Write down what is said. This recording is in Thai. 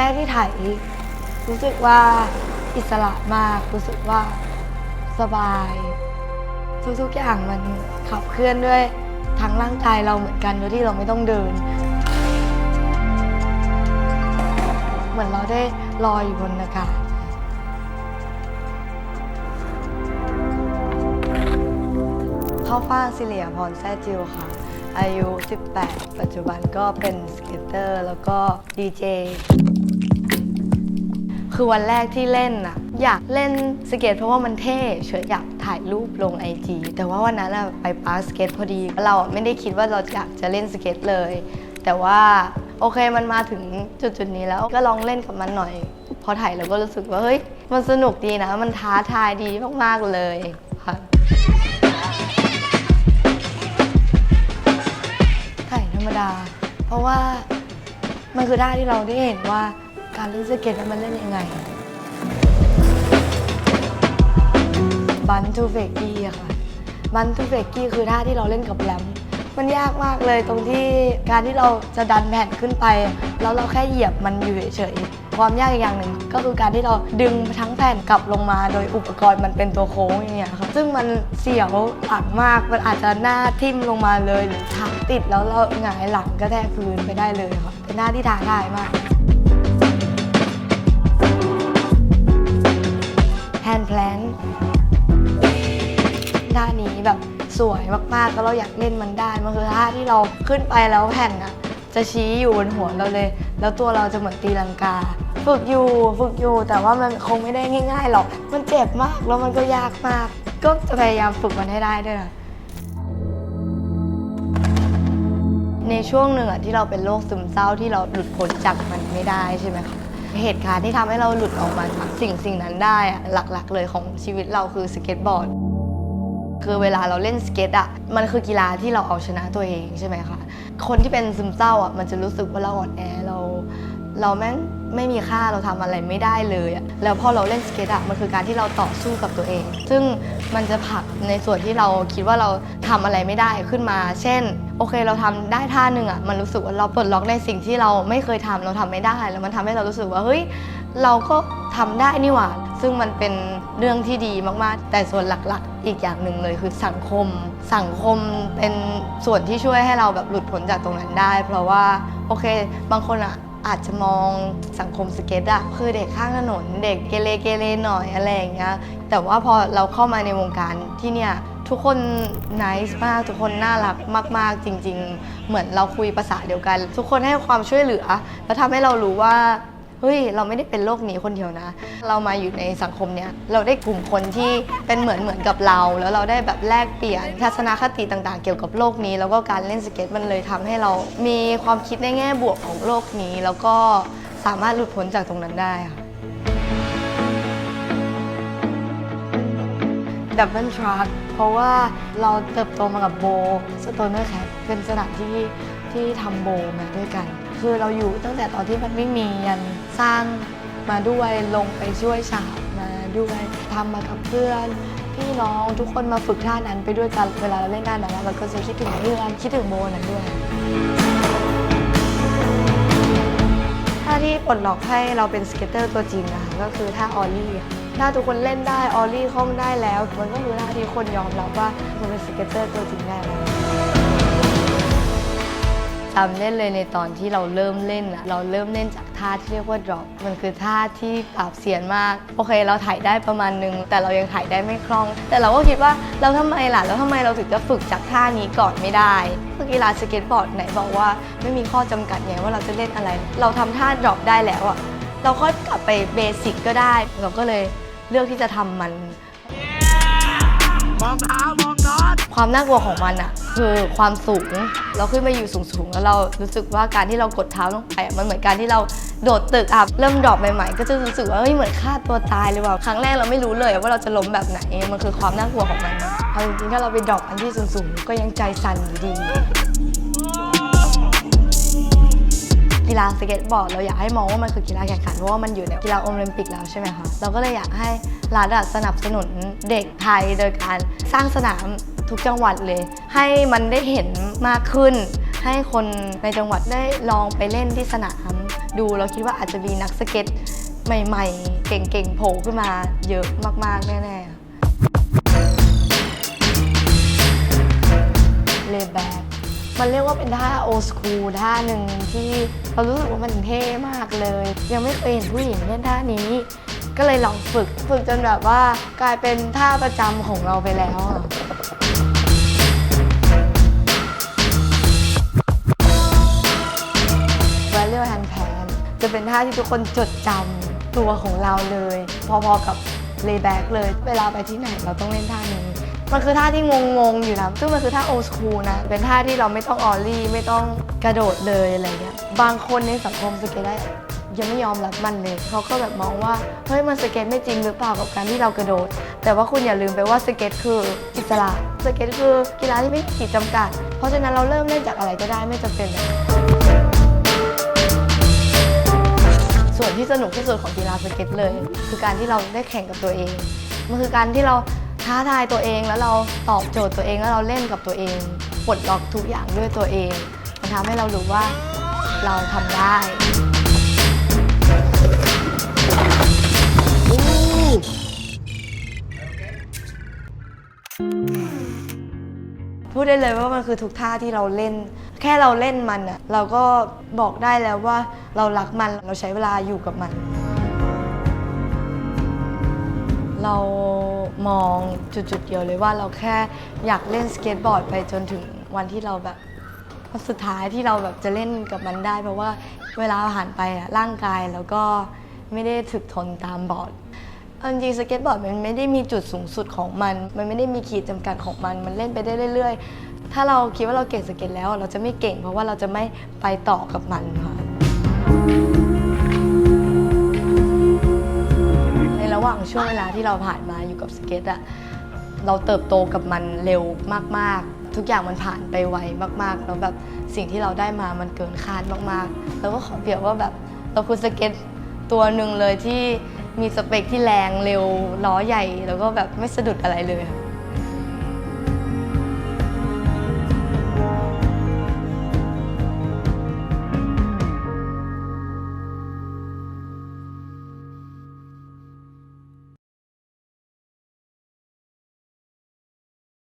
แรกที่ถ่ายรู้สึกว่าอิสระมาก รู้สึกว่าสบาย ทุกๆอย่างมันขับเคลื่อนด้วยทั้งร่างกายเราเหมือนกันโดยที่เราไม่ต้องเดิน เหมือนเราได้ลอยอยู่บนอากาศข้าฟ้างสิเลียพรแซ่จิวค่ะ อายุ 18 ปัจจุบันก็เป็นสเก็ตเตอร์ แล้วก็ดีเจ คือวันแรกที่เล่นน่ะอยากเล่นสเก็ตเพราะว่ามันเท่เฉยอยากถ่ายรูปลงไอจีแต่ว่าวันนั้นอะไปปาร์คสเก็ตพอดี เราไม่ได้คิดว่าเราอยากจะเล่นสเก็ตเลย แต่ว่าโอเคมันมาถึงจุดจุดนี้แล้วก็ลองเล่นกับมันหน่อย พอถ่ายเราก็รู้สึกว่าเฮ้ยมันสนุกดีนะ มันท้าทายดีมากๆเลยค่ะถ่ายธรรมดา เพราะว่ามันคือท่าที่เราได้เห็นว่า การเล่นสเก็ตมันเล่นยังไง บันทูเฟกกี้อะค่ะ บันทูเฟกกี้คือท่าที่เราเล่นกับแรมมันยากมากเลยตรงที่การที่เราจะดันแผ่นขึ้นไป แล้วเราแค่เหยียบมันอยู่เฉยๆความยากอีกอย่างหนึ่งก็คือการที่เราดึงทั้งแผ่นกลับลงมา โดยอุปกรณ์มันเป็นตัวโค้งอย่างเงี้ยค่ะซึ่งมันเสียวหลังมากมันอาจจะหน้าทิ่มลงมาเลยหรือถักติดแล้วเราหงายหลังก็แทกพื้นไปได้เลยค่ะเป็นหน้าที่ท้าทายมาก แพลนด้านนี้แบบสวยมากๆแล้วเราอยากเล่นมันได้มันคือท่าที่เราขึ้นไปแล้วแผ่นอะจะชี้อยู่บนหัวเราเลย แล้วตัวเราจะเหมือนตีลังกา ฝึกอยู่ฝึกอยู่แต่ว่ามันคงไม่ได้ง่ายๆหรอก มันเจ็บมากแล้วมันก็ยากมาก ก็จะพยายามฝึกมันให้ได้ด้วยนะในช่วงหนึ่งอะที่เราเป็นโรคซึมเศร้าที่เราหลุดพ้นจากมันไม่ได้ใช่ไหมคะ เหตุการณ์ที่ทำให้เราหลุดออกมาจากสิ่งสิ่งนั้นได้อะหลักๆ เลยของชีวิตเราคือสเก็ตบอร์ดคือเวลาเราเล่นสเก็ตอะมันคือกีฬาที่เราเอาชนะตัวเองใช่ไหมคะคนที่เป็นซึมเศร้าอะมันจะรู้สึกว่าเราอ่อนแอเรา เราแม่งไม่มีค่าเราทำอะไรไม่ได้เลยอะแล้วพอเราเล่นสเก็ตอะมันคือการที่เราต่อสู้กับตัวเอง ซึ่งมันจะผลักในส่วนที่เราคิดว่าเราทำอะไรไม่ได้ขึ้นมา เช่น โอเคเราทำได้ท่าหนึ่งอะมันรู้สึกว่าเราปลดล็อกในสิ่งที่เราไม่เคยทำเราทำไม่ได้ แล้วมันทำให้เรารู้สึกว่าเฮ้ยเราก็ทำได้นี่หว่า ซึ่งมันเป็นเรื่องที่ดีมากๆ แต่ส่วนหลักๆ อีกอย่างหนึ่งเลยคือสังคม สังคมเป็นส่วนที่ช่วยให้เราแบบหลุดพ้นจากตรงนั้นได้ เพราะว่าโอเค บางคนอะอาจจะมองสังคมสเก็ตอะคือเด็กข้างถนน เด็กเกเรเกเรหน่อยอะไรอย่างเงี้ยแต่ว่าพอเราเข้ามาในวงการที่เนี่ย ทุกคนน i c e มาก ทุกคนน่ารักมาก ๆ จริง ๆ เหมือนเราคุยภาษาเดียวกัน ทุกคนให้ความช่วยเหลือ แล้วทำให้เรารู้ว่าเฮ้ย เราไม่ได้เป็นโรคนี้คนเดียวนะ เรามาอยู่ในสังคมเนี้ย เราได้กลุ่มคนที่เป็นเหมือนเหมือนกับเรา แล้วเราได้แบบแลกเปลี่ยนทัศนคติต่างๆ เกี่ยวกับโลกนี้ แล้วก็การเล่นสเก็ตมันเลยทำให้เรามีความคิดในแง่บวกของโลกนี้ แล้วก็สามารถหลุดพ้นจากตรงนั้นได้ค่ะ ดับเบิลทรัคเพราะว่าเราเติบโตมากับโบสโตนเนอร์แคทเป็นสถานที่ที่ทำโบมาด้วยกัน คือเราอยู่ตั้งแต่ตอนที่มันไม่มียันสร้างมาด้วยลงไปช่วยฉาบมาด้วยทำมากับเพื่อนพี่น้องทุกคนมาฝึกท่านั้นไปด้วยกันเวลาเราเล่นท่านั้นเราก็จะคิดถึงเพื่อนคิดถึงโบนั้นด้วยท่าที่ปลดล็อกให้เราเป็นสเก็ตเตอร์ตัวจริงนะคะก็คือท่าออลลี่ค่ะ ถ้าทุกคนเล่นได้ออลี่คล่องได้แล้ว มันก็คือท่าที่คนยอมรับว่าคุณเป็นสเก็ตเตอร์ตัวจริงได้แล้วจำได้เลยในตอนที่เราเริ่มเล่นอะเราเริ่มเล่นจากท่าที่เรียกว่า drop มันคือท่าที่ปราบเสียนมาก โอเค เราถ่ายได้ประมาณนึง แต่เรายังถ่ายได้ไม่คล่อง แต่เราก็คิดว่าเราทำไมล่ะ แล้วทำไมเราถึงจะฝึกจากท่านี้ก่อนไม่ได้กีฬาสเก็ตบอร์ดไหนบอกว่าไม่มีข้อจำกัดไงว่าเราจะเล่นอะไร เราทำท่า drop ได้แล้วอะเราค่อยกลับไปเบสิกก็ได้ เราก็เลย เลือกที่จะทำมัน มองเท้ามองน็อตความน่ากลัวของมันอะคือความสูง เราขึ้นมาอยู่สูงๆ แล้วเรารู้สึกว่าการที่เรากดเท้าลงไปอะมันเหมือนการที่เราโดดตึกอะเริ่มดรอปใหม่ๆ ก็จะรู้สึกว่าเฮ้ยเหมือนฆ่าตัวตายเลยว่ะครั้งแรกเราไม่รู้เลยว่าเราจะล้มแบบไหนมันคือความน่ากลัวของมันเอาจริงๆถ้าเราไปดรอปอันที่สูงๆก็ยังใจสั่นอยู่ดี ฬาสเก็ตบอร์ดเราอยากให้มองว่ามันคือกีฬาแข่งขันเพราะว่ามันอยู่ในกีฬาโอลิมปิกแล้วใช่ไหมคะเราก็เลยอยากให้รัฐสนับสนุนเด็กไทยโดยการสร้างสนามทุกจังหวัดเลย ให้มันได้เห็นมากขึ้น ให้คนในจังหวัดได้ลองไปเล่นที่สนาม ดูเราคิดว่าอาจจะมีนักสเก็ตใหม่ ๆ เก่งๆโผล่ขึ้นมาเยอะมากๆแน่ๆ มันเรียกว่าเป็นท่าโอ h คูลท่าหนึ่งที่เรารู้สึกว่ามันเท่มากเลย ยังไม่เคยเห็นผู้หญิงเล่นท่านี้ ก็เลยลองฝึกฝึกจนแบบว่ากลายเป็นท่าประจำของเราไปแล้วอะ v a l u e hand pan จะเป็นท่าที่ทุกคนจดจำตัวของเราเลย พอๆกับ layback เลย เวลาไปที่ไหนเราต้องเล่นท่านี้ มันคือท่าที่งงๆอยู่นะซึ่งมันคือท่า old school นะ เป็นท่าที่เราไม่ต้องออลลี่ไม่ต้องกระโดดเลยอะไรเงี้ย บางคนในสังคมสเก็ตได้ยังไม่ยอมรับมันเลยเขาก็แบบมองว่าเฮ้ยมันสเก็ตไม่จริงหรือเปล่ากับการที่เรากระโดด แต่ว่าคุณอย่าลืมไปว่าสเก็ตคืออิสระสเก็ตคือกีฬาที่ไม่ขีดจำกัด เพราะฉะนั้นเราเริ่มเล่นจากอะไรก็ได้ไม่จำเป็นเลยส่วนที่สนุกที่สุดของกีฬาสเก็ตเลย คือการที่เราได้แข่งกับตัวเองมันคือการที่เรา ท้าทายตัวเองแล้วเราตอบโจทย์ตัวเองแล้วเราเล่นกับตัวเองปลดล็อกทุกอย่างด้วยตัวเองมันทำให้เรารู้ว่าเราทำได้พูดได้เลยว่ามันคือทุกท่าที่เราเล่น แค่เราเล่นมันอะเราก็บอกได้แล้วว่าเรารักมันเราใช้เวลาอยู่กับมัน เรามองจุดๆเดียวเลยว่าเราแค่อยากเล่นสเก็ตบอร์ดไปจนถึงวันที่เราแบบวันสุดท้ายที่เราแบบจะเล่นกับมันได้ เพราะว่าเวลาผ่านไปอะร่างกายแล้วก็ไม่ได้ถึกทนตามบอร์ดจริงสเก็ตบอร์ดมันไม่ได้มีจุดสูงสุดของมัน มันไม่ได้มีขีดจำกัดของมัน มันเล่นไปได้เรื่อย ๆ ถ้าเราคิดว่าเราเก่งสเก็ตแล้ว เราจะไม่เก่งเพราะว่าเราจะไม่ไปต่อกับมันค่ะ ระหว่างช่วงเวลาที่เราผ่านมาอยู่กับสเก็ตอะเราเติบโตกับมันเร็วมากๆ ทุกอย่างมันผ่านไปไวมากๆ แล้วแบบสิ่งที่เราได้มามันเกินคาดมากๆ แล้วก็ขอเปรียบว่าแบบเราคือสเก็ตตัวหนึ่งเลยที่มีสเปคที่แรงเร็วล้อใหญ่ แล้วก็แบบไม่สะดุดอะไรเลยค่ะ